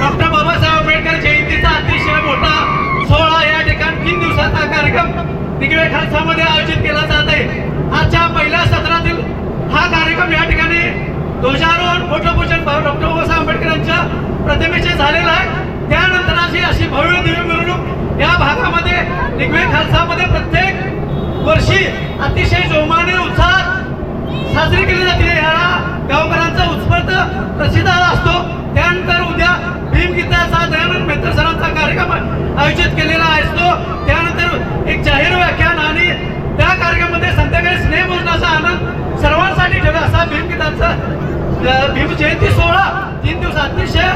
Doctor Babasaheb Ambedkar अतिशय मोठा या ठिकाणी तीन दिवसाचा कार्यक्रम आयोजित केला आजच्या पहिल्या सत्रातील हा कार्यक्रम या ठिकाणी ध्वजारोहण फोटोपूजन डॉक्टर बाबासाहेब आंबेडकरांच्या प्रतिमेचे झालेला आहे. प्रसिद्ध असतो. त्यानंतर उद्या भीमगीताचा दयानंद मित्र सरांचा कार्यक्रम आयोजित केलेला असतो. त्यानंतर एक जाहीर व्याख्यान आणि त्या कार्यक्रमामध्ये संध्याकाळी स्नेहभोजनाचा आनंद सर्वांसाठी ठेवला असा भीमगीताचा भीम जयंती सोहळा तीन दिवस अतिशय